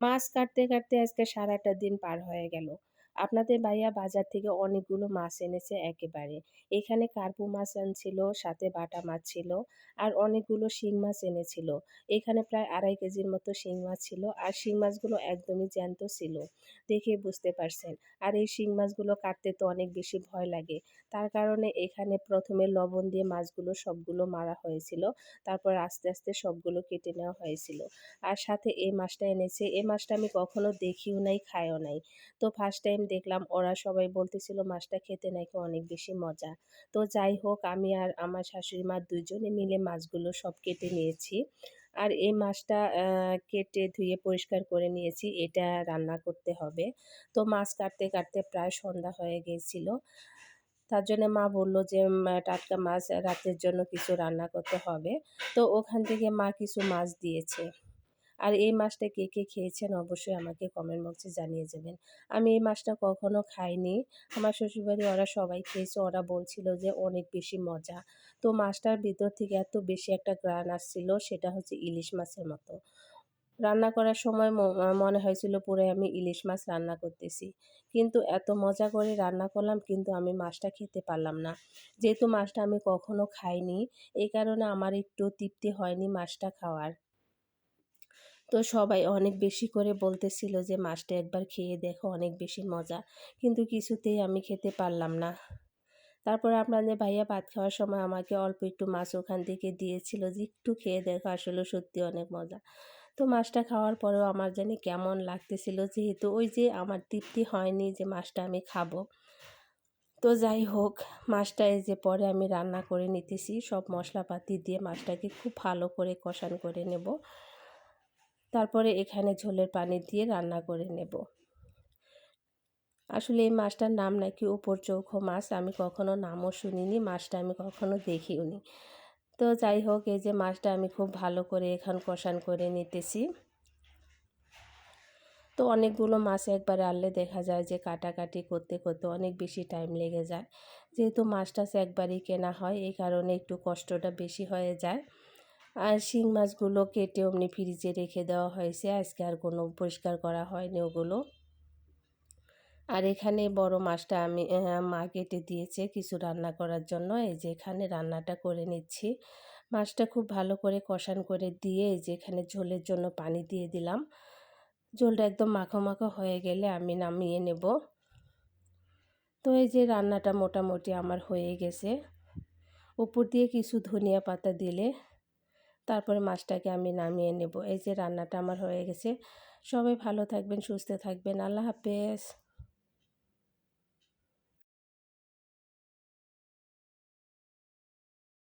মাছ কাটতে, কাটতে আজকে সারাটা দিন পার হয়ে গেল। আপনাদের ভাইয়া বাজার থেকে অনেকগুলো মাছ এনেছে একেবারে। এখানে কার্পু মাছ আনছিল, সাথে বাটা মাছ ছিল, আর অনেকগুলো শিং মাছ এনেছিল। এখানে প্রায় আড়াই কেজির মতো শিং মাছ ছিল, আর শিং মাছগুলো একদমই জ্যান্ত ছিল। দেখে বুঝতে পারছেন। আর এই শিং মাছগুলো কাটতে তো অনেক বেশি ভয় লাগে। তার কারণে এখানে প্রথমে লবণ দিয়ে মাছগুলো সবগুলো মারা হয়েছিল। তারপর আস্তে, আস্তে সবগুলো কেটে নেওয়া হয়েছিল। আর সাথে এই মাছটা এনেছে। এই মাছটা আমি কখনো দেখিও নাই, খাইও নাই। তো ফার্স্ট টাইম দেখলাম ওরা সবাই বলতেছিল, মাছটা খেতে নাকি অনেক বেশি মজা। তো যাই হোক, আমি আর আমার শাশুড়ি মা দুজনে মিলে মাছগুলো সব কেটে নিয়েছি। আর এই মাছটা কেটে ধুয়ে পরিষ্কার করে নিয়েছি, এটা রান্না করতে হবে তো মাছ কাটতে কাটতে প্রায় সন্ধ্যা হয়ে গিয়েছিল তার জন্য মা বলল যে টাটকা মাছ রাতের জন্য কিছু রান্না করতে হবে তো ওখান থেকে মা কিছু মাছ দিয়েছে আর এই মাছটা কে কে খেয়েছেন অবশ্যই আমাকে কমেন্ট বক্সে জানিয়ে যাবেন। আমি এই মাছটা কখনো খাইনি। আমার শ্বশুরবাড়ি ওরা সবাই খেয়েছে। ওরা বলছিল যে অনেক বেশি মজা। তো মাছটার ভিতর থেকে এত বেশি একটা গ্রান আসছিল, সেটা হচ্ছে ইলিশ মাছের মতো। রান্না করার সময় মনে হয়েছিল পুরো আমি ইলিশ মাছ রান্না করতেছি। কিন্তু এত মজা করে রান্না করলাম, কিন্তু আমি মাছটা খেতে পারলাম না। যেহেতু মাছটা আমি কখনো খাইনি, এই কারণে আমার একটু তৃপ্তি হয়নি মাছটা খাওয়ার। তো সবাই অনেক বেশি করে বলতেছিল যে, মাছটা একবার খেয়ে দেখো, অনেক বেশি মজা। কিন্তু কিছুতেই আমি খেতে পারলাম না। তারপর আপনাদের ভাইয়া ভাত খাওয়ার সময় আমাকে অল্প একটু মাছ ওখান থেকে দিয়েছিল যে, একটু খেয়ে দেখো, আসলে সত্যি অনেক মজা। তো মাছটা খাওয়ার পরেও আমার জানি কেমন লাগতেছিল, যেহেতু ওই যে, আমার তৃপ্তি হয়নি যে, মাছটা আমি খাব। তো যাই হোক, মাছটা এই যে, পরে আমি রান্না করে নিতেছি। সব মশলাপাতি দিয়ে মাছটাকে খুব ভালো করে কষান করে নেব। তারপরে এখানে ঝোলের পানি দিয়ে রান্না করে নেব। আসলে এই মাছটার নাম নাকি উপর চৌখো মাছ, আমি কখনো নামও শুনিনি, মাছটা আমি কখনো দেখিও নি। তো যাই হোক, এই যে মাছটা আমি খুব ভালো করে এখন কষান করে নিতেছি। তো অনেকগুলো মাছ একবারে আনলে দেখা যায় যে কাটাকাটি করতে করতে অনেক বেশি টাইম লেগে যায়। যেহেতু মাছ টাছ একবারই কেনা হয়, এই কারণে একটু কষ্টটা বেশি হয়ে যায়। আর শিং মাছগুলো কেটে অমনি ফ্রিজে রেখে দেওয়া হয়েছে। আজকে আর কোনো পরিষ্কার করা হয়নি ওগুলো। আর এখানে বড় মাছটা আমি মা কেটে দিয়েছে কিছু রান্না করার জন্য। এই যে এখানে রান্নাটা করে নিচ্ছি। মাছটা খুব ভালো করে কষান করে দিয়ে এই যে এখানে ঝোলের জন্য পানি দিয়ে দিলাম। ঝোলটা একদম মাখো মাখো হয়ে গেলে আমি নামিয়ে নেব। তো এই যে রান্নাটা মোটামুটি আমার হয়ে গেছে। উপর দিয়ে কিছু ধনিয়া পাতা দিলে তারপরে মাছটাকে আমি নামিয়ে নেব। এই যে রান্নাটা আমার হয়ে গেছে। সবাই ভালো থাকবেন, সুস্থ থাকবেন। আল্লাহ হাফেজ।